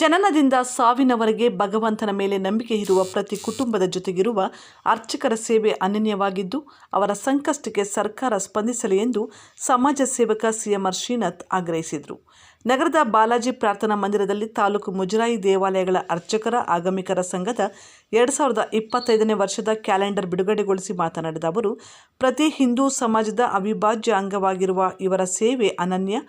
ಜನನದಿಂದ ಸಾವಿನವರೆಗೆ ಭಗವಂತನ ಮೇಲೆ ನಂಬಿಕೆ ಇರುವ ಪ್ರತಿ ಕುಟುಂಬದ ಜೊತೆಗಿರುವ ಅರ್ಚಕರ ಸೇವೆ ಅನನ್ಯವಾಗಿದ್ದು, ಅವರ ಸಂಕಷ್ಟಕ್ಕೆ ಸರ್ಕಾರ ಸ್ಪಂದಿಸಲಿ ಎಂದು ಸಮಾಜ ಸೇವಕ ಸಿಎಂಆರ್ ಶ್ರೀನಾಥ್ ಆಗ್ರಹಿಸಿದರು. ನಗರದ ಬಾಲಾಜಿ ಪ್ರಾರ್ಥನಾ ಮಂದಿರದಲ್ಲಿ ತಾಲೂಕು ಮುಜರಾಯಿ ದೇವಾಲಯಗಳ ಅರ್ಚಕರ, ಆಗಮಿಕರ ಸಂಘದ ಎರಡು ಸಾವಿರದ ಇಪ್ಪತ್ತೈದನೇ ವರ್ಷದ ಕ್ಯಾಲೆಂಡರ್ ಬಿಡುಗಡೆಗೊಳಿಸಿ ಮಾತನಾಡಿದ ಅವರು, ಪ್ರತಿ ಹಿಂದೂ ಸಮಾಜದ ಅವಿಭಾಜ್ಯ ಅಂಗವಾಗಿರುವ ಇವರ ಸೇವೆ ಅನನ್ಯ.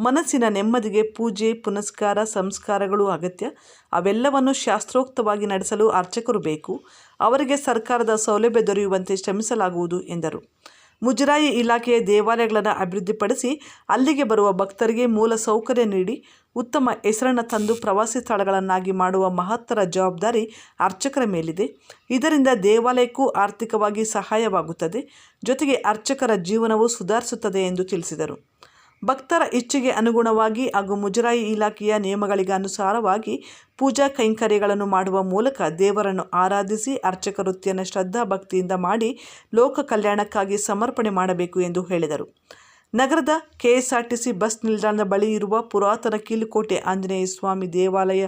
ಮನಸ್ಸಿನ ನೆಮ್ಮದಿಗೆ ಪೂಜೆ, ಪುನಸ್ಕಾರ, ಸಂಸ್ಕಾರಗಳು ಅಗತ್ಯ. ಅವೆಲ್ಲವನ್ನು ಶಾಸ್ತ್ರೋಕ್ತವಾಗಿ ನಡೆಸಲು ಅರ್ಚಕರು ಬೇಕು. ಅವರಿಗೆ ಸರ್ಕಾರದ ಸೌಲಭ್ಯ ದೊರೆಯುವಂತೆ ಶ್ರಮಿಸಲಾಗುವುದು, ಎಂದರು. ಮುಜರಾಯಿ ಇಲಾಖೆಯ ದೇವಾಲಯಗಳನ್ನು ಅಭಿವೃದ್ಧಿಪಡಿಸಿ ಅಲ್ಲಿಗೆ ಬರುವ ಭಕ್ತರಿಗೆ ಮೂಲ ಸೌಕರ್ಯ ನೀಡಿ ಉತ್ತಮ ಹೆಸರನ್ನು ತಂದು ಪ್ರವಾಸಿ ಸ್ಥಳಗಳನ್ನಾಗಿ ಮಾಡುವ ಮಹತ್ತರ ಜವಾಬ್ದಾರಿ ಅರ್ಚಕರ ಮೇಲಿದೆ. ಇದರಿಂದ ದೇವಾಲಯಕ್ಕೂ ಆರ್ಥಿಕವಾಗಿ ಸಹಾಯವಾಗುತ್ತದೆ. ಜೊತೆಗೆ ಅರ್ಚಕರ ಜೀವನವೂ ಸುಧಾರಿಸುತ್ತದೆ ಎಂದು ತಿಳಿಸಿದರು. ಭಕ್ತರ ಇಚ್ಛೆಗೆ ಅನುಗುಣವಾಗಿ ಹಾಗೂ ಮುಜರಾಯಿ ಇಲಾಖೆಯ ನಿಯಮಗಳಿಗೆ ಅನುಸಾರವಾಗಿ ಪೂಜಾ ಕೈಂಕರ್ಯಗಳನ್ನು ಮಾಡುವ ಮೂಲಕ ದೇವರನ್ನು ಆರಾಧಿಸಿ ಅರ್ಚಕ ವೃತ್ತಿಯನ್ನು ಶ್ರದ್ಧಾ ಭಕ್ತಿಯಿಂದ ಮಾಡಿ ಲೋಕ ಕಲ್ಯಾಣಕ್ಕಾಗಿ ಸಮರ್ಪಣೆ ಮಾಡಬೇಕು ಎಂದು ಹೇಳಿದರು. ನಗರದ ಕೆಎಸ್ಆರ್ಟಿಸಿ ಬಸ್ ನಿಲ್ದಾಣದ ಬಳಿ ಇರುವ ಪುರಾತನ ಕೀಲುಕೋಟೆ ಆಂಜನೇಯ ಸ್ವಾಮಿ ದೇವಾಲಯ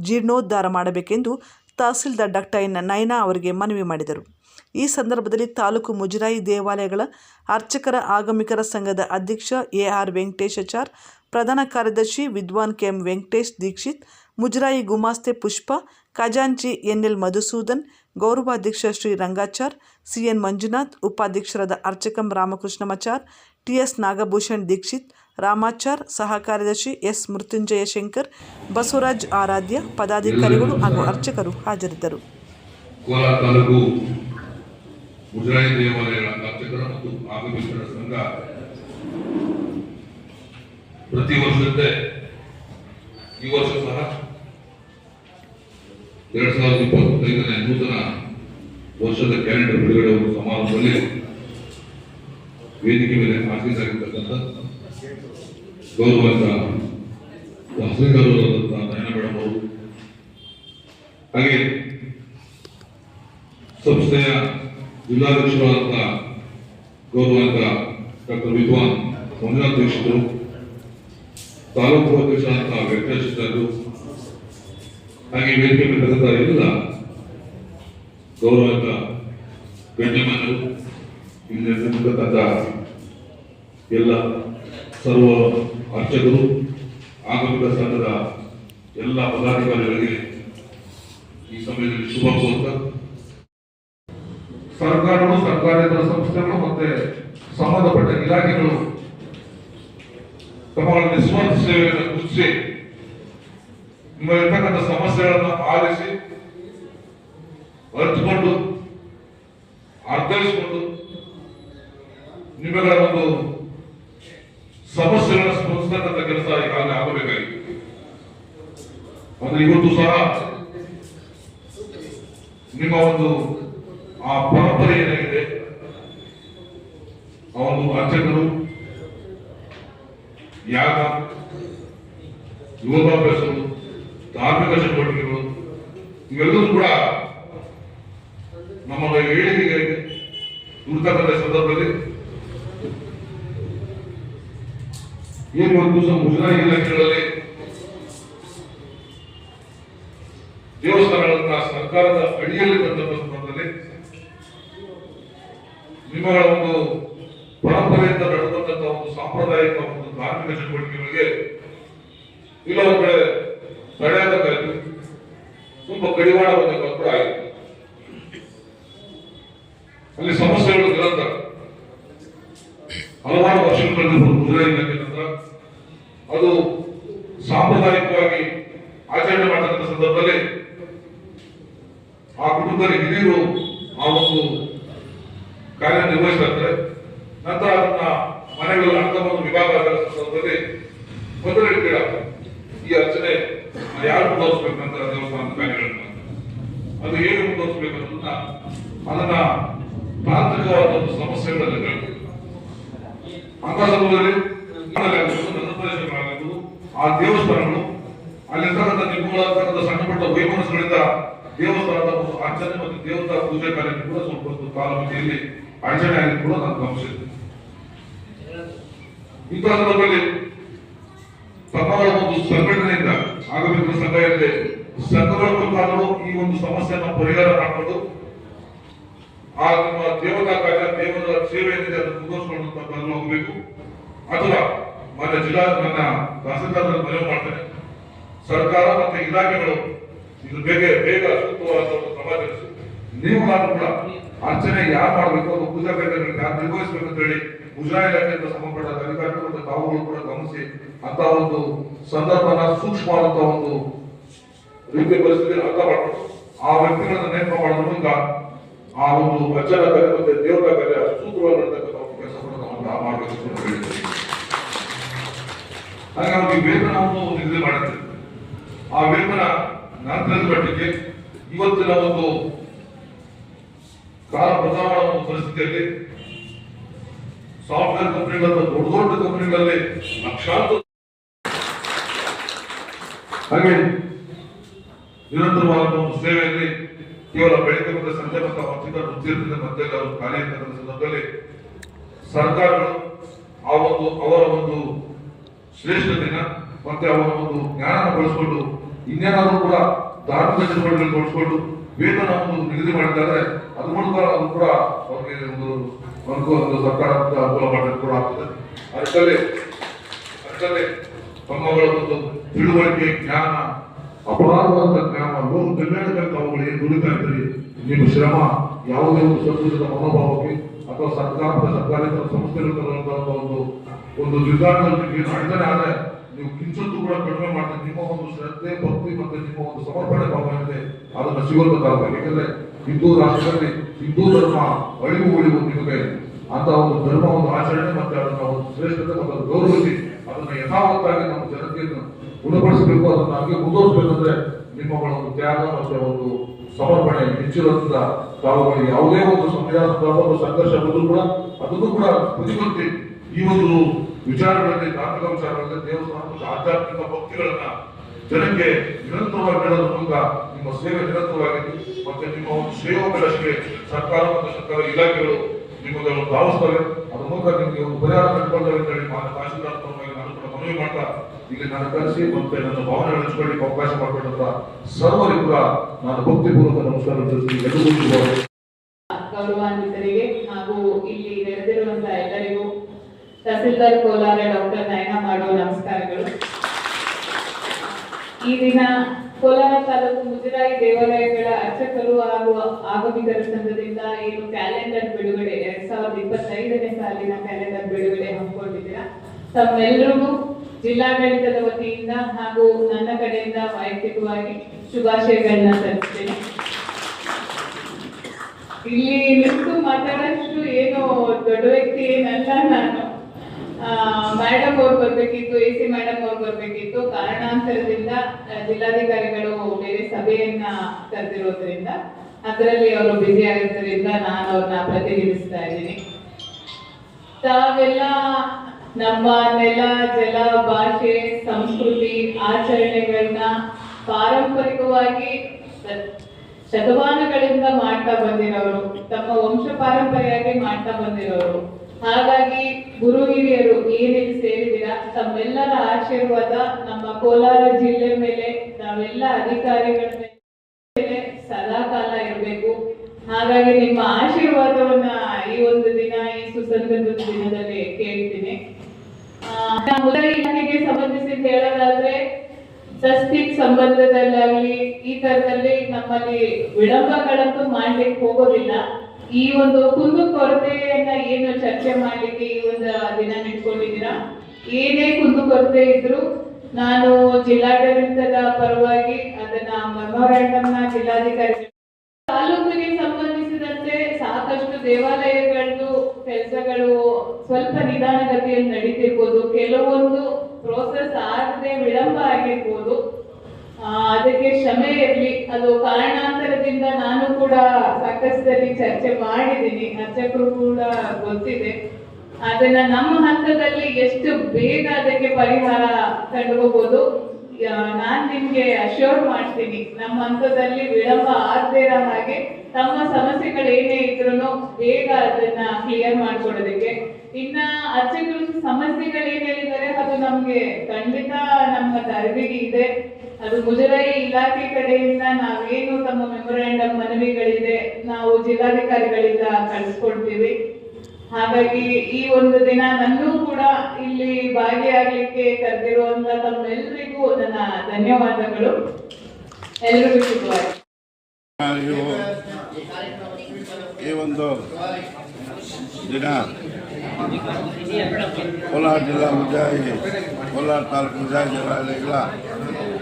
ಜೀರ್ಣೋದ್ಧಾರ ಮಾಡಬೇಕೆಂದು ತಹಸೀಲ್ದಾರ್ ಡಾಕ್ಟರ್ ಎನ್ ನಯನಾ ಅವರಿಗೆ ಮನವಿ ಮಾಡಿದರು. ಈ ಸಂದರ್ಭದಲ್ಲಿ ತಾಲೂಕು ಮುಜರಾಯಿ ದೇವಾಲಯಗಳ ಅರ್ಚಕರ ಆಗಮಿಕರ ಸಂಘದ ಅಧ್ಯಕ್ಷ ಎ ಆರ್ ವೆಂಕಟೇಶಾಚಾರ್ ಪ್ರಧಾನ ಕಾರ್ಯದರ್ಶಿ ವಿದ್ವಾನ್ ಕೆಎಂ ವೆಂಕಟೇಶ್ ದೀಕ್ಷಿತ್, ಮುಜರಾಯಿ ಗುಮಾಸ್ತೆ ಪುಷ್ಪ, ಖಜಾಂಚಿ ಎನ್ಎಲ್ ಮಧುಸೂದನ್, ಗೌರವಾಧ್ಯಕ್ಷ ಶ್ರೀ ರಂಗಾಚಾರ್, ಸಿಎನ್ ಮಂಜುನಾಥ್, ಉಪಾಧ್ಯಕ್ಷರಾದ ಅರ್ಚಕಂ ರಾಮಕೃಷ್ಣಮಾಚಾರ್ ಟಿಎಸ್ ನಾಗಭೂಷಣ್ ದೀಕ್ಷಿತ್, ರಾಮಾಚಾರ್ ಸಹ ಕಾರ್ಯದರ್ಶಿ ಎಸ್ ಮೃತ್ಯುಂಜಯ ಶಂಕರ್, ಬಸವರಾಜ್ ಆರಾಧ್ಯ, ಪದಾಧಿಕಾರಿಗಳು ಹಾಗೂ ಅರ್ಚಕರು ಹಾಜರಿದ್ದರು. ಮುಜರಾಯಿ ದೇವಾಲಯಗಳ ಅರ್ಚಕರ ಮತ್ತು ಆಗಮಿಕರ ಸಂಘ ಪ್ರತಿ ವರ್ಷದಂತೆ ಈ ವರ್ಷ ಸಹ ಎರಡ್ ಸಾವಿರದ ಇಪ್ಪತ್ತೈದನೇ ನೂತನ ವರ್ಷದ ಕ್ಯಾಲೆಂಡರ್ ಬಿಡುಗಡೆ ಸಮಾರಂಭದಲ್ಲಿ ವೇದಿಕೆ ಮೇಲೆ ಆಸೀನಾಗಿರ್ತಕ್ಕಂಥ ಗೌರವಂತ ತಹಸೀಲ್ದಾರರಾದಂತಹ ನಯನ ಹಾಗೆ ಸಂಸ್ಥೆಯ ಜಿಲ್ಲಾಧ್ಯಕ್ಷರಾದಂಥ ಗೌರವಾಂತ ಡಾಕ್ಟರ್ ವಿದ್ವಾನ್ ಮಂಜುನಾಥ್ ತಾಲೂಕು ಅಧ್ಯಕ್ಷರಾದಂಥ ವೆಂಕಟೇಶ್ವರರು ಹಾಗೆ ವೇದಿಕೆ ಬಿಟ್ಟಂತಹ ಎಲ್ಲ ಗೌರವಾಂತ ಗಣ್ಯಮಾನರು ಇಲ್ಲಿ ನೆರೆದಿರ್ತಕ್ಕಂಥ ಎಲ್ಲ ಸರ್ವ ಅರ್ಚಕರು ಆಗಮಿಕ ಸಂಘದ ಎಲ್ಲ ಪದಾಧಿಕಾರಿಗಳಿಗೆ ಈ ಸಮಯದಲ್ಲಿ ಶುಭ ಕೋರ್ತಾ. ಸರ್ಕಾರಗಳು ಸರ್ಕಾರೇತರ ಸಂಸ್ಥೆಗಳು ಮತ್ತೆ ಸಂಬಂಧಪಟ್ಟ ಇಲಾಖೆಗಳು ತಮ್ಮ ನಿಸ್ವಾರ್ಥ ಸೇವೆಯನ್ನು ಗುರುತಿಸಿ ನಿಮ್ಮಲ್ಲಿರ್ತಕ್ಕಂಥ ಸಮಸ್ಯೆಗಳನ್ನು ಆಲಿಸಿ ಅರಿತುಕೊಂಡು, ಅರ್ಥೈಸಿಕೊಂಡು ನಿಮಗೆ ಒಂದು ಸಮಸ್ಯೆಗಳನ್ನು ಸ್ಪಂದಿಸತಕ್ಕಂಥ ಕೆಲಸ ಈಗಾಗಲೇ ಆಗಬೇಕಾಗಿತ್ತು ಅಂದ್ರೆ ಇವತ್ತು ಸಹ ನಿಮ್ಮ ಒಂದು ಆ ಪರಂಪರೆ ಏನಾಗಿದೆ? ಅವನು ಅರ್ಚಕರು, ಯಾಗ, ಯೋಗಾಭ್ಯಾಸಗಳು, ಧಾರ್ಮಿಕ ಚಟುವಟಿಕೆಗಳು, ಇವೆಲ್ಲವೂ ಕೂಡ ನಮ್ಮ ಏಳಿಗೆಗೆ ದುರ್ತಕ್ಕಂಥ ಸಂದರ್ಭದಲ್ಲಿ ಏನು ಒಂದು ಮುಜರಾಯಿ ಇಲಾಖೆಗಳಲ್ಲಿ ದೇವಸ್ಥಾನಗಳನ್ನ ಸರ್ಕಾರದ ಅಡಿಯಲ್ಲಿ ಬಂದಂತ ಸಂದರ್ಭದಲ್ಲಿ ನಿಮ್ಮಗಳ ಒಂದು ಪರಂಪರೆಯಿಂದ ನಡೆದಂತಹ ಒಂದು ಸಾಂಪ್ರದಾಯಿಕ ಒಂದು ಧಾರ್ಮಿಕ ಚಟುವಟಿಕೆಗಳಿಗೆ ಒಂದ್ ಕಡೆ ತಡೆಯಾಗಬೇಕಾಯ್ತು ತುಂಬಾ ಕಡಿವಾಣ ಬಂದ ಕೂಡ ಆಯಿತು. ಅಲ್ಲಿ ಸಮಸ್ಯೆಗಳು ನಿರಂತರ. ಹಲವಾರು ವರ್ಷಗಳಲ್ಲಿ ನಂತರ ಅದು ಸಾಂಪ್ರದಾಯಿಕವಾಗಿ ಆಚರಣೆ ಮಾಡತಕ್ಕಂಥ ಸಂದರ್ಭದಲ್ಲಿ ಆ ಕುಟುಂಬದ ಹಿರಿಯರು ಆ ಒಂದು ಕಾರ್ಯ ನಿರ್ವಹಿಸ್ತಾರೆ ನಂತರ ಅದನ್ನ ಮನೆಗಳ ಅರ್ಥವನ್ನು ವಿಭಾಗ ಆದ ಸಂದರ್ಭದಲ್ಲಿ ಮೊದಲೇ ಬೇಡ ಈ ಅರ್ಚನೆ ಯಾರು ಮುಂದುವರಿಸಬೇಕಂತ ದೇವಸ್ಥಾನ ಕಾರ್ಯಗಳನ್ನ ಅದು ಹೇಗೆ ಮುಂದುವರಿಸಬೇಕು ಅನ್ನೋದನ್ನ ಅದನ್ನ ತಾಂತ್ರಿಕವಾದ ಒಂದು ಸಮಸ್ಯೆಗಳಲ್ಲಿ ಹೇಳ್ಬೇಕು ಅಂತ ಸಂದರ್ಭದಲ್ಲಿ ಪ್ರದೇಶಗಳಾಗಬಹುದು ಆ ದೇವಸ್ಥಾನಗಳು, ಅಲ್ಲಿರ್ತಕ್ಕಂಥ ನಿಮ್ಮಗಳಾಗಿರ್ತಕ್ಕಂಥ ಸಣ್ಣ ಪುಟ್ಟ ವೈಮನಸ್ಸುಗಳಿಂದ ದೇವಸ್ಥಾನದ ಒಂದು ಅರ್ಚನೆ ಮತ್ತು ದೇವತಾ ಪೂಜೆ ಕಾರ್ಯಕ್ಕೆ ಕೂಡ ಸ್ವಲ್ಪ ಹೊತ್ತು ಕಾಲಮಿತಿಯಲ್ಲಿ ಅಡಚಣೆ ಆಗಿ ಕೂಡ ನಾನು ಗಮನಿಸಿದ್ದೆ. ಸಂದರ್ಭದಲ್ಲಿ ತಮ್ಮ ಒಂದು ಸಂಘಟನೆಯಿಂದ ಆಗಬೇಕು ಸಂಘ ಇದೆ ಸಂಘಗಳ ಮುಖಾಂತರ ಈ ಒಂದು ಸಮಸ್ಯೆಯನ್ನು ಪರಿಹಾರ ಮಾಡಿಕೊಂಡು ಆ ನಿಮ್ಮ ದೇವತಾ ಕಾರ್ಯ, ದೇವರ ಸೇವೆ ಏನಿದೆ ಅದನ್ನು ಮುಂದುವರಿಸಿಕೊಂಡು ಹೋಗಬೇಕು. ಅಥವಾ ಮಾನ್ಯ ಜಿಲ್ಲಾ ನನ್ನ ತಹಸೀಲ್ದಾರ್ ಮನವಿ ಮಾಡ್ತೇನೆ. ಸರ್ಕಾರ ಮತ್ತೆ ಇಲಾಖೆಗಳು ಇದು ಬೇಗ ಬೇಗ ಸೂಕ್ತವಾದ ಕ್ರಮ ನೀವು ನಾನು ಕೂಡ ಅರ್ಚನೆ ಯಾರು ಮಾಡಬೇಕು, ಅದು ಪೂಜಾ ಕಾರ್ಯಗಳನ್ನು ನಿರ್ವಹಿಸಬೇಕು ಅಂತ ಹೇಳಿ ಮುಜರಾಯಿ ಇಲಾಖೆಯಿಂದ ಸಂಬಂಧಪಟ್ಟ ಅಧಿಕಾರಿಗಳು ಮತ್ತು ತಾವುಗಳು ಕೂಡ ಗಮನಿಸಿ ಅಂತ ಒಂದು ಸಂದರ್ಭನ ಸೂಕ್ಷ್ಮವಾದಂತಹ ಒಂದು ರೀತಿಯ ಪರಿಸ್ಥಿತಿ ಅರ್ಥ ಮಾಡಬೇಕು ಆ ವ್ಯಕ್ತಿಗಳನ್ನ ನೇಮಕ ಮಾಡೋದ್ರ ಮೂಲಕ ಆ ಒಂದು ಅಜ್ಜನ ಕಲೆ ಮತ್ತೆ ದೇವರ ಕಲೆ ಸೂತ್ರವಾಗಿ ಕೆಲಸ ಮಾಡಬೇಕು ಅಂತ ಹೇಳಿದ್ದೀವಿ ಹಾಗಾಗಿ ವೇತನವನ್ನು ನಿಗದಿ ಮಾಡುತ್ತೆ ಆ ವೇತನ ನಂತರದ ಮಟ್ಟಿಗೆ ಇವತ್ತಿನ ಒಂದು ಕಾಲ ಬದಲಾವಣೆ ಪರಿಸ್ಥಿತಿಯಲ್ಲಿ ಸಾಫ್ಟ್ವೇರ್ ಕಂಪನಿಗಳಂತ ದೊಡ್ಡ ದೊಡ್ಡ ಕಂಪನಿಗಳಲ್ಲಿ ಲಕ್ಷಾಂತರ ಹಾಗೆ ನಿರಂತರವಾದ ಒಂದು ಸೇವೆಯಲ್ಲಿ ಕೇವಲ ಬೆಳಿಗ್ಗೆ ಮತ್ತು ಸಂಜೆ ಮತ್ತು ಅವತ್ತಿನ ಮತ್ತೆ ಅವರು ಕಾರ್ಯ ಸಂದರ್ಭದಲ್ಲಿ ಸರ್ಕಾರಗಳು ಆ ಒಂದು ಅವರ ಒಂದು ಶ್ರೇಷ್ಠತೆನ ಮತ್ತೆ ಅವರ ಒಂದು ಜ್ಞಾನ ಬಳಸಿಕೊಂಡು ಇನ್ನೇನಾದರೂ ಕೂಡ ಧಾರ್ಮಿಕ ಚಟುವಟಿಕೆಗಳು ಬಳಸಿಕೊಂಡು ವೇತನವನ್ನು ನಿಗದಿ ಮಾಡಿದ್ದಾರೆ. ಅದು ಮೂಲಕ ಅದು ಕೂಡ ಅವರಿಗೆ ಒಂದು ಅನುಕೂಲ ಒಂದು ಸರ್ಕಾರ ಅನುಕೂಲ ಮಾಡಲಿಕ್ಕೆ ಕೂಡ ಆಗ್ತದೆ. ಅದರಲ್ಲಿ ಅದರಲ್ಲಿ ತಮ್ಮಗಳ ಒಂದು ತಿಳುವಳಿಕೆ, ಜ್ಞಾನ ಅಪರಾಧವಾದ ಜ್ಞಾನ, ಲೋಕ ಅವುಗಳು ಏನು ದುಡಿತಾ ಇದ್ದೀರಿ? ನಿಮ್ಮ ಶ್ರಮ ಯಾವುದೇ ಒಂದು ಸಂತೋಷದ ಮನೋಭಾವಕ್ಕೆ ಅಥವಾ ಸರ್ಕಾರದ ಸರ್ಕಾರೇತರ ಸಂಸ್ಥೆಗಳು ತರುವಂತಹ ಒಂದು ಒಂದು ನಿರ್ಧಾರದಲ್ಲಿ ಏನು ಆದರೆ ನೀವು ಕಿಂಚತ್ತು ಕೂಡ ಕಡಿಮೆ ಮಾಡಿದ್ರೆ ನಿಮ್ಮ ಒಂದು ಶ್ರದ್ಧೆ, ಭಕ್ತಿ ಮತ್ತು ನಿಮ್ಮ ಒಂದು ಸಮರ್ಪಣೆ ಭಾವ ಇದೆ. ಅದನ್ನು ಸಿಗುವಂತದ್ದಾಗಬೇಕು ಯಾಕಂದ್ರೆ ಹಿಂದೂ ರಾಷ್ಟ್ರದಲ್ಲಿ ಹಿಂದೂ ಧರ್ಮ ಅಳಿವು ಉಳಿವು ನಿಮಗೆ ಅಂತ ಒಂದು ಧರ್ಮ ಒಂದು ಆಚರಣೆ ಮತ್ತೆ ಅದನ್ನ ಒಂದು ಶ್ರೇಷ್ಠತೆ ಮತ್ತು ಗೌರವಿಸಿ ಅದನ್ನ ಯಥಾವತ್ತಾಗಿ ನಮ್ಮ ಜನತೆಯನ್ನು ಗುಣಪಡಿಸಬೇಕು, ಅದನ್ನ ಹಾಗೆ ಮುಂದುವರಿಸಬೇಕಂದ್ರೆ ನಿಮ್ಮಗಳ ಒಂದು ತ್ಯಾಗ ಮತ್ತೆ ಒಂದು ಸಮರ್ಪಣೆ ಹೆಚ್ಚಿರುವಂತ ತಾವುಗಳು ಯಾವುದೇ ಒಂದು ಸಮಯ ಒಂದು ಸಂಘರ್ಷ ಬಂದರೂ ಕೂಡ ಅದನ್ನು ಕೂಡ ಪ್ರತಿಬಂಧಿ ಈ ಒಂದು ವಿಚಾರಗಳಲ್ಲಿ, ಧಾರ್ಮಿಕ ವಿಚಾರಗಳಲ್ಲಿ ದೇವಸ್ಥಾನ ಮತ್ತು ಆಧ್ಯಾತ್ಮಿಕ ಭಕ್ತಿಗಳನ್ನ ಜನಕ್ಕೆ ನಿರಂತರವಾಗಿ ಹೇಳೋದ್ರ ಮೂಲಕ ನಿಮ್ಮ ಸೇವೆ ನಿರಂತರವಾಗಿದ್ದು ಮತ್ತೆ ನಿಮ್ಮ ಒಂದು ಶ್ರೇಯೋಭಿಲಾಷೆಗೆ ಸರ್ಕಾರ ಮತ್ತು ಸರ್ಕಾರ ಇಲಾಖೆಗಳು ಒಂದು ಭಾವಿಸ್ತವೆ. ಅದ್ರ ಮೂಲಕ ನಿಮಗೆ ಒಂದು ಪರಿಹಾರ ಕಂಡುಕೊಳ್ತವೆ ಅಂತ ಹೇಳಿ ತಹಶೀಲ್ದಾರ್ ಪರವಾಗಿ ನಾನು ಕೂಡ ಮನವಿ ಮಾಡ್ತಾ ಇಲ್ಲಿ ನಾನು ಕರೆಸಿ ಮತ್ತೆ ನನ್ನ ಭಾವನೆ ಹಂಚಿಕೊಳ್ಳಿಕ್ಕೆ ಅವಕಾಶ ಮಾಡಿಕೊಂಡಂತ ಸರ್ವರಿಗೂ ಕೂಡ ನಾನು ಭಕ್ತಿಪೂರ್ವಕ ನಮಸ್ಕಾರ ತಿಳಿಸಿ ಗೌರವಾನ್ವಿತರಿಗೆ ಹಾಗೂ ಇಲ್ಲಿ ನೆರೆದಿರುವಂತಹ ಎಲ್ಲರಿಗೂ ತಹಸೀಲ್ದಾರ್ ಕೋಲಾರ ಡಾಕ್ಟರ್ ನಯನ ಮಾಡುವ ನಮಸ್ಕಾರಗಳು. ಈ ದಿನ ಕೋಲಾರ ತಾಲೂಕು ಮುಜರಾಯಿ ದೇವಾಲಯಗಳ ಅರ್ಚಕರು ಹಾಗೂ ಆಗಮಿಕರ ಸಂಘದಿಂದ ಏನು ಕ್ಯಾಲೆಂಡರ್ ಬಿಡುಗಡೆ ಎರಡ್ ಸಾವಿರದ ಇಪ್ಪತ್ತೈದನೇ ಸಾಲಿನ ಕ್ಯಾಲೆಂಡರ್ ಬಿಡುಗಡೆ ಹಮ್ಮಿಕೊಂಡಿದ್ದೀರಾ? ತಮ್ಮೆಲ್ಲರಿಗೂ ಜಿಲ್ಲಾಡಳಿತದ ವತಿಯಿಂದ ಹಾಗೂ ನನ್ನ ಕಡೆಯಿಂದ ವೈಯಕ್ತಿಕವಾಗಿ ಶುಭಾಶಯಗಳನ್ನ ಸಲ್ಲಿಸ್ತೇನೆ. ಇಲ್ಲಿ ನಿಂತು ಮಾತಾಡೋಷ್ಟು ಏನು ದೊಡ್ಡ ವ್ಯಕ್ತಿ ಏನಲ್ಲ ನಾನು. ಮೇಡಮ್ ಅವ್ರು ಬರ್ಬೇಕಿತ್ತು ಎ ಸಿ ಮೇಡಮ್ ಅವ್ರು ಬರ್ಬೇಕಿತ್ತು. ಕಾರಣಾಂತರದಿಂದ ಜಿಲ್ಲಾಧಿಕಾರಿಗಳು ಬೇರೆ ಸಭೆಯನ್ನ ಕರೆದಿರೋದ್ರಿಂದ ಅದರಲ್ಲಿ ಅವರು ಬ್ಯುಸಿ ಆಗಿರೋದ್ರಿಂದ ನಾನು ಅವ್ರನ್ನ ಪ್ರತಿನಿಧಿಸ್ತಾ ಇದ್ದೀನಿ. ತಾವೆಲ್ಲ ನಮ್ಮ ನೆಲ, ಜಲ, ಭಾಷೆ, ಸಂಸ್ಕೃತಿ, ಆಚರಣೆಗಳನ್ನ ಪಾರಂಪರಿಕವಾಗಿ ಶತಮಾನಗಳಿಂದ ಮಾಡ್ತಾ ಬಂದಿರೋರು, ತಮ್ಮ ವಂಶ ಪಾರಂಪರೆಯಾಗಿ ಮಾಡ್ತಾ ಬಂದಿರೋರು ಹಾಗಾಗಿ ಗುರು ಹಿರಿಯರು ಏನೇನು ಸೇರಿದಿರ ತಮ್ಮೆಲ್ಲರ ಆಶೀರ್ವಾದ ನಮ್ಮ ಕೋಲಾರ ಜಿಲ್ಲೆ ಮೇಲೆ, ನಾವೆಲ್ಲ ಅಧಿಕಾರಿಗಳ ಮೇಲೆ ಸದಾ ಕಾಲ ಇರಬೇಕು. ಹಾಗಾಗಿ ನಿಮ್ಮ ಆಶೀರ್ವಾದವನ್ನ ಈ ಒಂದು ದಿನ, ಈ ಸುಸಂದರ್ಭದ ದಿನದಲ್ಲಿ ಕೇಳ್ತೀನಿ. ಇಲಾಖೆಗೆ ಸಂಬಂಧಿಸಿದ ಹೇಳೋದಾದ್ರೆ ಸಸ್ತಿಕ್ ಸಂಬಂಧದಲ್ಲಾಗ್ಲಿ, ಈ ತರದಲ್ಲಿ ನಮ್ಮಲ್ಲಿ ವಿಳಂಬಗಳಂತೂ ಮಾಡ್ಲಿಕ್ಕೆ ಹೋಗೋದಿಲ್ಲ. ಈ ಒಂದು ಕುಂದು ಕೊರತೆಯನ್ನ ಏನು ಚರ್ಚೆ ಮಾಡ್ಲಿಕ್ಕೆ ಈ ಒಂದು ದಿನ ಇಟ್ಕೊಂಡಿದ್ದೀರಾ? ಏನೇ ಕುಂದು ಕೊರತೆ ಇದ್ರು ನಾನು ಜಿಲ್ಲಾಡಳಿತದ ಪರವಾಗಿ ಅದನ್ನ ಮೆಮೊರಾಂಡಮ್ನ ಜಿಲ್ಲಾಧಿಕಾರಿ ತಾಲೂಕಿಗೆ ಸಂಬಂಧಿಸಿದಂತೆ ಸಾಕಷ್ಟು ದೇವಾಲಯಗಳದ್ದು ಕೆಲಸಗಳು ಸ್ವಲ್ಪ ನಿಧಾನಗತಿಯಲ್ಲಿ ನಡೀತಿರ್ಬೋದು. ಕೆಲವೊಂದು ಪ್ರೋಸೆಸ್ ಆಗದೆ ವಿಳಂಬ ಆಗಿರ್ಬೋದು. ಅದಕ್ಕೆ ಶ್ರಮೆ ಇರಲಿ. ಅದು ಕಾರಣಾಂತರದಿಂದ ನಾನು ಕೂಡ ಸಾಕಷ್ಟಲ್ಲಿ ಚರ್ಚೆ ಮಾಡಿದ್ದೀನಿ. ಅರ್ಚಕರು ಕೂಡ ಗೊತ್ತಿದೆ. ಅದನ್ನ ನಮ್ಮ ಹಂತದಲ್ಲಿ ಎಷ್ಟು ಬೇಗ ಅದಕ್ಕೆ ಪರಿಹಾರ ಕಂಡುಕೋಬಹುದು ನಾನ್ ನಿಮ್ಗೆ ಅಶ್ಯೂರ್ ಮಾಡ್ತೀನಿ. ನಮ್ಮ ಹಂತದಲ್ಲಿ ವಿಳಂಬ ಆಗದೇ ಇರೋ ಹಾಗೆ ತಮ್ಮ ಸಮಸ್ಯೆಗಳು ಏನೇ ಇದ್ರು ಬೇಗ ಅದನ್ನ ಕ್ಲಿಯರ್ ಮಾಡ್ಕೊಡೋದಕ್ಕೆ ಇನ್ನ ಅರ್ಚಕರು ಸಮಸ್ಯೆಗಳು ಏನ್ ಹೇಳಿದ್ದಾರೆ, ಅದು ನಮ್ಗೆ ಖಂಡಿತ ನಮ್ಮ ತರಬೇತಿ ಇದೆ. ಅದು ಮುಜರಾಯಿ ಇಲಾಖೆ ಕಡೆಯಿಂದ ನಾವೇನು ತಮ್ಮ ಮೆಮೊರಾಂಡಮ್ ಮನವಿಗಳಿದೆ, ನಾವು ಜಿಲ್ಲಾಧಿಕಾರಿಗಳಿಂದ ಕಳಿಸ್ಕೊಡ್ತೀವಿ. ಹಾಗಾಗಿ ಈ ಒಂದು ದಿನ ನನ್ನೂ ಕೂಡ ಇಲ್ಲಿ ಭಾಗಿಯಾಗಲಿಕ್ಕೆ ಕರೆದಿರುವಂತ ತಮ್ಮೆಲ್ಲರಿಗೂ ನನ್ನ ಧನ್ಯವಾದಗಳು. ಎಲ್ಲರಿಗೂ ಶುಭವಾಗಿ ಈ ಒಂದು ದಿನ ಕೋಲಾರ ಜಿಲ್ಲಾ ಮುಜಾಯಿ ಕೋಲಾರ ತಾಲೂಕು ಮುಜಾಯಿ ದೇವಾಲಯಗಳ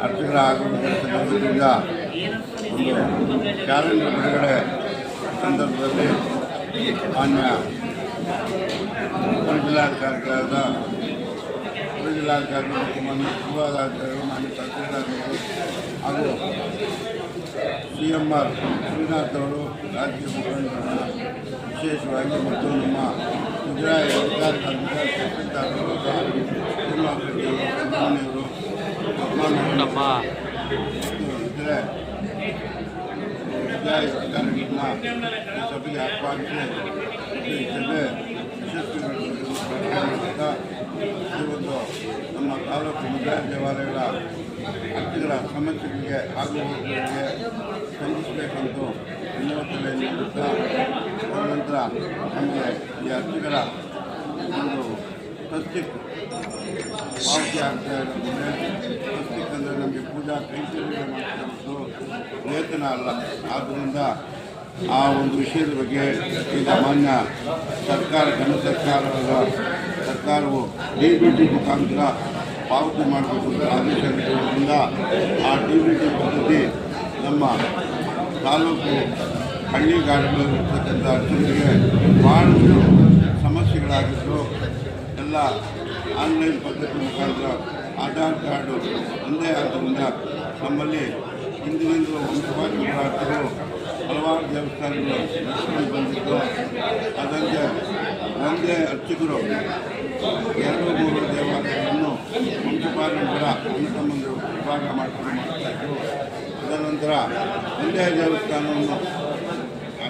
ಅರ್ಚಕರ ಆಗಮನದ ಒಂದು ಕ್ಯಾಲೆಂಡರ್ ಬಿಡುಗಡೆ ಸಂದರ್ಭದಲ್ಲಿ ಮಾನ್ಯ ಉಪ ಜಿಲ್ಲಾಧಿಕಾರಿಗಳಾದ ಉಪ ಜಿಲ್ಲಾಧಿಕಾರಿಗಳು ಮತ್ತು ಮಾನ್ಯ ವಿಭಾಗಾಧಿಕಾರಿಗಳು ಮಾನ್ಯ ತಹಸೀಲ್ದಾರ್ಗಳು ಹಾಗೂ ಸಿ ಎಂ ಆರ್ ಶ್ರೀನಾಥ್ ಅವರು ರಾಜ್ಯ ಮುಖಂಡರನ್ನು ವಿಶೇಷವಾಗಿ ಮತ್ತು ನಮ್ಮ ಗುಜರಾತ್ ಅಧಿಕಾರಿ ತಹಸೀಲ್ದಾರರಾದ ಶ್ರೀನಿವಾಸ ರೆಡ್ಡಿ ಅವರು ಈ ಸಭೆಗೆ ಆಹ್ವಾನಿಸಿ ಸಭೆ ನಮ್ಮ ತಾಲೂಕು ಮುಜರಾಯಿ ದೇವಾಲಯಗಳ ಅರ್ಚಕರ ಸಮಸ್ಯೆಗಳಿಗೆ ಆಗುವವರಿಗೆ ಸ್ಪಂದಿಸಬೇಕಂತೂ ವಿನೂತನೆ ನೀಡುತ್ತಾ ತದನಂತರ ನಮಗೆ ಈ ಅರ್ಚಕರ ಒಂದು ತಸ್ತಿಕ್ ಪಾವತಿ ಆಗ್ತಾ ಇರೋದ್ರಿಂದ ವೇತನ ಅಲ್ಲ. ಆದ್ದರಿಂದ ಆ ಒಂದು ವಿಷಯದ ಬಗ್ಗೆ ಈಗ ಮಾನ್ಯ ಸರ್ಕಾರ ಕೇಂದ್ರ ಸರ್ಕಾರದ ಸರ್ಕಾರವು ಡಿ ಬಿ ಟಿ ಮುಖಾಂತರ ಪಾವತಿ ಮಾಡಬೇಕು ಅಂತ ಆದೇಶ ನೀಡಿರೋದ್ರಿಂದ ಆ ಡಿ ಬಿ ಟಿ ಪದ್ಧತಿ ನಮ್ಮ ತಾಲೂಕು ಹಳ್ಳಿಗಾಡುಗಳಲ್ಲಿರ್ತಕ್ಕಂಥ ಜನರಿಗೆ ಭಾಳಷ್ಟು ಸಮಸ್ಯೆಗಳಾಗಿದ್ದು ಎಲ್ಲ ಆನ್ಲೈನ್ ಪದ್ಧತಿ ಮುಖಾಂತರ ಆಧಾರ್ ಕಾರ್ಡು ಒಂದೇ ಆದ್ದರಿಂದ ನಮ್ಮಲ್ಲಿ ಹಿಂದಿನಿಂದಲೂ ವಂಶವಾದಿ ಹೋರಾಟರು ಹಲವಾರು ದೇವಸ್ಥಾನಗಳು ನಡೆಸಿಕೊಂಡು ಬಂದಿದ್ದು, ಅದಲ್ಲದೆ ಒಂದೇ ಅರ್ಚಕರು ಎರಡು ಮೂರು ದೇವಾಲಯಗಳನ್ನು ಒಂದು ಅಣ್ಣತಮ್ಮಂದಿರು ವಿಭಾಗ ಮಾಡಿಕೊಂಡು ಮಾಡ್ತಾ ಇದ್ರು. ತದನಂತರ ಒಂದೇ ದೇವಸ್ಥಾನವನ್ನು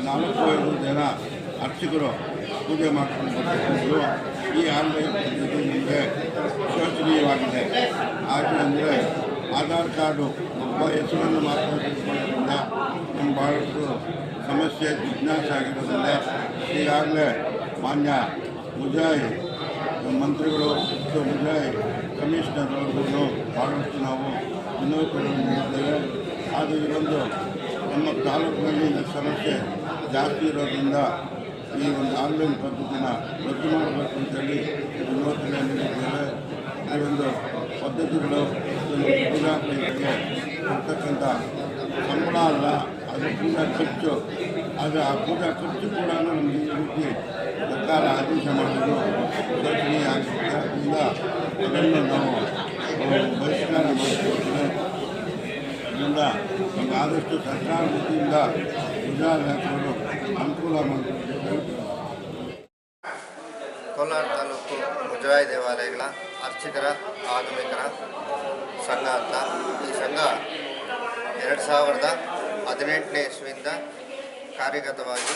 ನಾಲ್ಕು ಐದು ಜನ ಅರ್ಚಕರು ಪೂಜೆ ಮಾಡ್ಕೊಂಡು ಬರ್ತಿದ್ರು. ಈ ಆನ್ಲೈನ್ ಪದ್ಧತಿ ನಮಗೆ ಹಾಗೆ ಅಂದರೆ ಆಧಾರ್ ಕಾರ್ಡು ಒಬ್ಬ ಹೆಸರನ್ನು ಮಾತ್ರ ತಿಳ್ಕೊಳ್ಳೋದ್ರಿಂದ ನಮ್ಗೆ ಭಾಳಷ್ಟು ಸಮಸ್ಯೆ, ಜಿಜ್ಞಾಸೆ ಆಗಿರೋದ್ರಿಂದ ಈಗಾಗಲೇ ಮಾನ್ಯ ಮುಜಾಯಿ, ಮಂತ್ರಿಗಳು ಮತ್ತು ಮುಜಾಯಿ ಕಮಿಷನರ್ ಅವ್ರಿಗೂ ಭಾಳಷ್ಟು ನಾವು ವಿನೋದಗಳನ್ನು ನೀಡಿದ್ದೇವೆ. ಆದರೆ ಇದೊಂದು ನಮ್ಮ ತಾಲೂಕಿನಲ್ಲಿ ಈ ಸಮಸ್ಯೆ ಜಾಸ್ತಿ ಇರೋದ್ರಿಂದ ಈ ಒಂದು ಆನ್ಲೈನ್ ಪದ್ಧತಿನ ರದ್ದು ಮಾಡಬೇಕು ಅಂತೇಳಿ ವಿನೋದನೆ ನೀಡಿದ್ದೇವೆ ಈ ಒಂದು ಪೂಜಾ ಕೈಗಳಿಗೆ ಕೊಡ್ತಕ್ಕಂಥ ಸಂಬಳ ಅಲ್ಲ, ಅದು ಪೂಜಾ ಖರ್ಚು. ಆದರೆ ಆ ಪೂಜಾ ಖರ್ಚು ಕೂಡ ನಮಗೆ ಈ ರೀತಿ ಸರ್ಕಾರ ಆದೇಶ ಮಾಡೋದು ಶೋಚನೀಯ ಆಗುತ್ತೆ ಅದನ್ನು ನಾವು ಬಹಿಷ್ಕಾರ ಮಾಡಿಕೊಡ್ತೇವೆ. ಅದರಿಂದ ನಮಗೆ ಆದಷ್ಟು ಸರ್ಕಾರ ವತಿಯಿಂದ ಪೂಜಾ ಹಾಕೋದು ಅನುಕೂಲ ಮಾಡಿಕೊಡ್ಬೇಕು ಕೋಲಾರ ತಾಲೂಕು ಮುಜರಾಯಿ ದೇವಾಲಯಗಳ ಅರ್ಚಕರ, ಆಗಮಿಕರ ಸಂಘ ಅಂತ. ಈ ಸಂಘ ಎರಡು ಸಾವಿರದ ಹದಿನೆಂಟನೇ ಇಸ್ವಿಯಿಂದ ಕಾರ್ಯಗತವಾಗಿ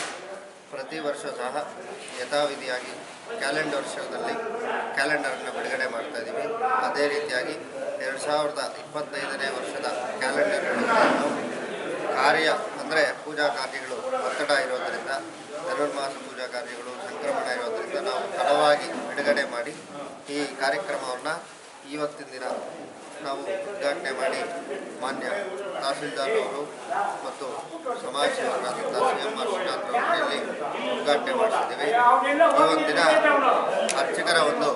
ಪ್ರತಿ ವರ್ಷ ಸಹ ಯಥಾವಿಧಿಯಾಗಿ ಕ್ಯಾಲೆಂಡರ್ ವರ್ಷದಲ್ಲಿ ಕ್ಯಾಲೆಂಡರನ್ನು ಬಿಡುಗಡೆ ಮಾಡ್ತಾ ಇದ್ದೀವಿ ಅದೇ ರೀತಿಯಾಗಿ ಎರಡು ಸಾವಿರದ ಇಪ್ಪತ್ತೈದನೇ ವರ್ಷದ ಕ್ಯಾಲೆಂಡರ್ ಕಾರ್ಯ ಅಂದರೆ ಪೂಜಾ ಕಾರ್ಯಗಳು ಒತ್ತಡ ಇರೋದರಿಂದ ಧನುರ್ಮಾಸ ಪೂಜಾ ಕಾರ್ಯಗಳು ಸಂಕ್ರಮಣ ಇರೋದರಿಂದ ನಾವು ತಡವಾಗಿ ಬಿಡುಗಡೆ ಮಾಡಿ ಈ ಕಾರ್ಯಕ್ರಮವನ್ನು ಇವತ್ತಿನ ದಿನ ನಾವು ಉದ್ಘಾಟನೆ ಮಾಡಿ ಮಾನ್ಯ ತಹಸೀಲ್ದಾರ್ ಅವರು ಮತ್ತು ಸಮಾಜ ಸೇವಕರಾದಂಥ ಸಿ ಎಂ ಶ್ರೀನಾಥ್ ಉದ್ಘಾಟನೆ ಮಾಡಿಸಿದ್ದೇವೆ. ದಿನ ಅರ್ಚಕರ ಒಂದು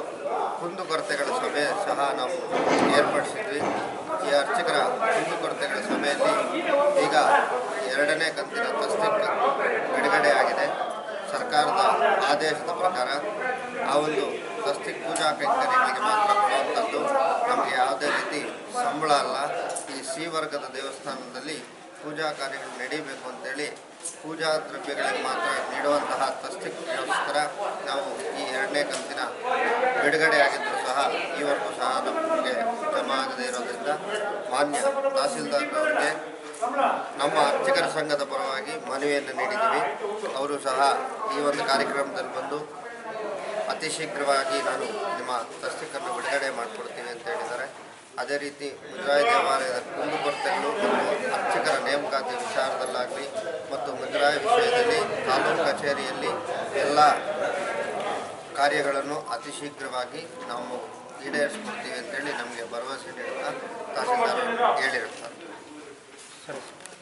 ಕುಂದುಕೊರತೆಗಳ ಸಭೆ ಸಹ ನಾವು ಏರ್ಪಡಿಸಿದ್ವಿ. ಈ ಅರ್ಚಕರ ಕುಂದುಕೊರತೆಗಳ ಸಭೆಯಲ್ಲಿ ಈಗ ಎರಡನೇ ಕಂತಿನ ತಸ್ತಿಕ್ ಬಿಡುಗಡೆಯಾಗಿದೆ. ಸರ್ಕಾರದ ಆದೇಶದ ಪ್ರಕಾರ ಆ ಒಂದು ತಸ್ತಿಕ್ ಪೂಜಾ ಕೈಂಕರ್ಯಗಳಿಗೆ ಮಾತ್ರ ಕೊಡುವಂಥದ್ದು. ನಮಗೆ ಯಾವುದೇ ರೀತಿ ಸಂಬಳ ಅಲ್ಲ. ಈ ಸಿ ವರ್ಗದ ದೇವಸ್ಥಾನದಲ್ಲಿ ಪೂಜಾ ಕಾರ್ಯಗಳು ನಡೀಬೇಕು ಅಂತೇಳಿ ಪೂಜಾ ದ್ರವ್ಯಗಳಿಗೆ ಮಾತ್ರ ನೀಡುವಂತಹ ತಸ್ತಿಗೋಸ್ಕರ ನಾವು ಈ ಎರಡನೇ ಕಂತಿನ ಬಿಡುಗಡೆ ಆಗಿದ್ದರೂ ಸಹ ಈವರೆಗೂ ಸಹ ನಮಗೆ ಜಮಾ ಆಗದೇ ಇರೋದ್ರಿಂದ ಮಾನ್ಯ ತಹಸೀಲ್ದಾರ್ನವರಿಗೆ ನಮ್ಮ ಅರ್ಚಕರ ಸಂಘದ ಪರವಾಗಿ ಮನವಿಯನ್ನು ನೀಡಿದ್ದೀವಿ. ಅವರು ಸಹ ಈ ಒಂದು ಕಾರ್ಯಕ್ರಮದಲ್ಲಿ ಬಂದು ಅತಿ ಶೀಘ್ರವಾಗಿ ನಾನು ನಿಮ್ಮ ತಸ್ತಿಕನ್ನು ಬಿಡುಗಡೆ ಮಾಡಿಕೊಡ್ತೀನಿ ಅಂತ ಹೇಳಿದ್ದಾರೆ. ಅದೇ ರೀತಿ ಮುಜರಾಯಿ ದೇವಾಲಯದ ಕುಂದುಕೊರತೆಗಳು ಮತ್ತು ಅರ್ಚಕರ ನೇಮಕಾತಿ ವಿಚಾರದಲ್ಲಾಗಲಿ ಮತ್ತು ಮುಜರಾಯಿ ವಿಷಯದಲ್ಲಿ ತಾಲೂಕು ಕಚೇರಿಯಲ್ಲಿ ಎಲ್ಲ ಕಾರ್ಯಗಳನ್ನು ಅತಿ ಶೀಘ್ರವಾಗಿ ನಾವು ಈಡೇರಿಸ್ಕೊಡ್ತೀವಿ ಅಂತೇಳಿ ನಮಗೆ ಭರವಸೆ ನೀಡುತ್ತಾ ತಹಸೀಲ್ದಾರ್ ಹೇಳಿರುತ್ತಾರೆ. Все.